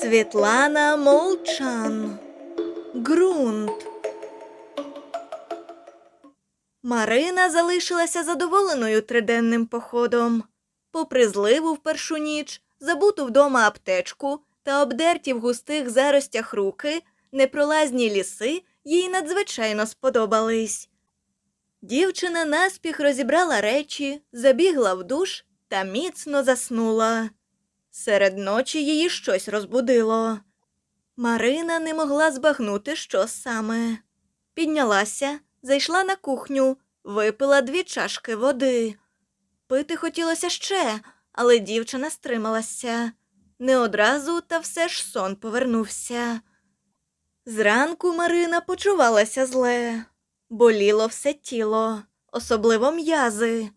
Світлана Молчан. Ґрунт. Марина залишилася задоволеною триденним походом. Попри зливу в першу ніч, забуту вдома аптечку та обдерті в густих заростях руки, непролазні ліси їй надзвичайно сподобались. Дівчина наспіх розібрала речі, забігла в душ та міцно заснула. Серед ночі її щось розбудило. Марина не могла збагнути, що саме. Піднялася, зайшла на кухню, випила дві чашки води. Пити хотілося ще, але дівчина стрималася. Не одразу, та все ж сон повернувся. Зранку Марина почувалася зле, боліло все тіло, особливо м'язи.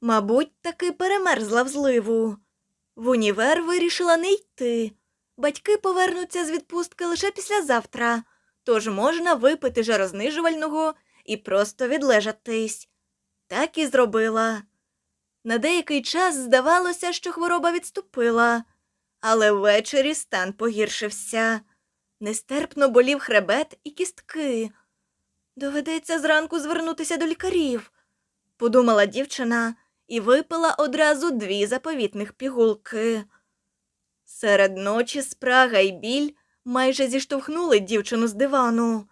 Мабуть, таки перемерзла в зливу. В універ вирішила не йти. Батьки повернуться з відпустки лише післязавтра, тож можна випити жарознижувального і просто відлежатись. Так і зробила. На деякий час здавалося, що хвороба відступила, але ввечері стан погіршився. Нестерпно болів хребет і кістки. Доведеться зранку звернутися до лікарів, подумала дівчина і випила одразу дві заповітних пігулки. Серед ночі спрага й біль майже зіштовхнули дівчину з дивану.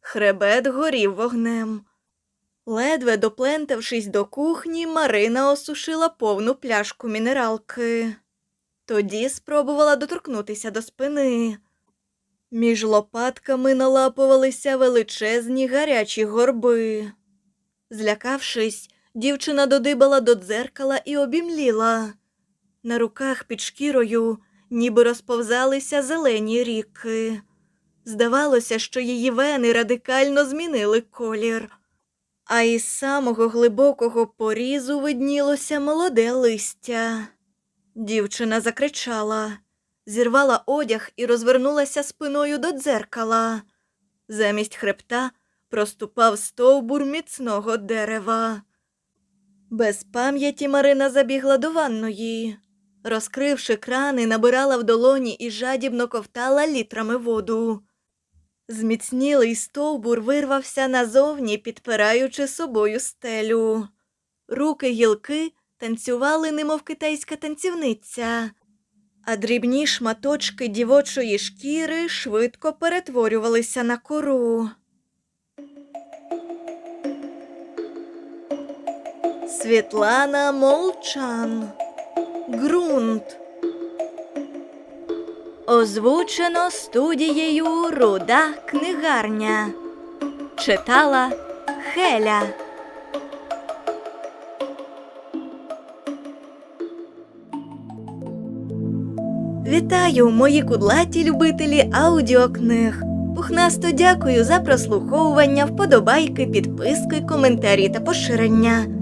Хребет горів вогнем. Ледве доплентавшись до кухні, Марина осушила повну пляшку мінералки. Тоді спробувала доторкнутися до спини. Між лопатками налапувалися величезні гарячі горби. Злякавшись, дівчина додибала до дзеркала і обімліла. На руках під шкірою ніби розповзалися зелені ріки. Здавалося, що її вени радикально змінили колір, а із самого глибокого порізу виднілося молоде листя. Дівчина закричала, зірвала одяг і розвернулася спиною до дзеркала. Замість хребта проступав стовбур міцного дерева. Без пам'яті Марина забігла до ванної. Розкривши крани, набирала в долоні і жадібно ковтала літрами воду. Зміцнілий стовбур вирвався назовні, підпираючи собою стелю. Руки гілки танцювали, немов китайська танцівниця, а дрібні шматочки дівочої шкіри швидко перетворювалися на кору. Світлана Молчан. Ґрунт. Озвучено студією Руда книгарня. Читала Хеля. Вітаю, мої кудлаті любителі аудіокниг. Пухнасто дякую за прослуховування, вподобайки, підписки, коментарі та поширення.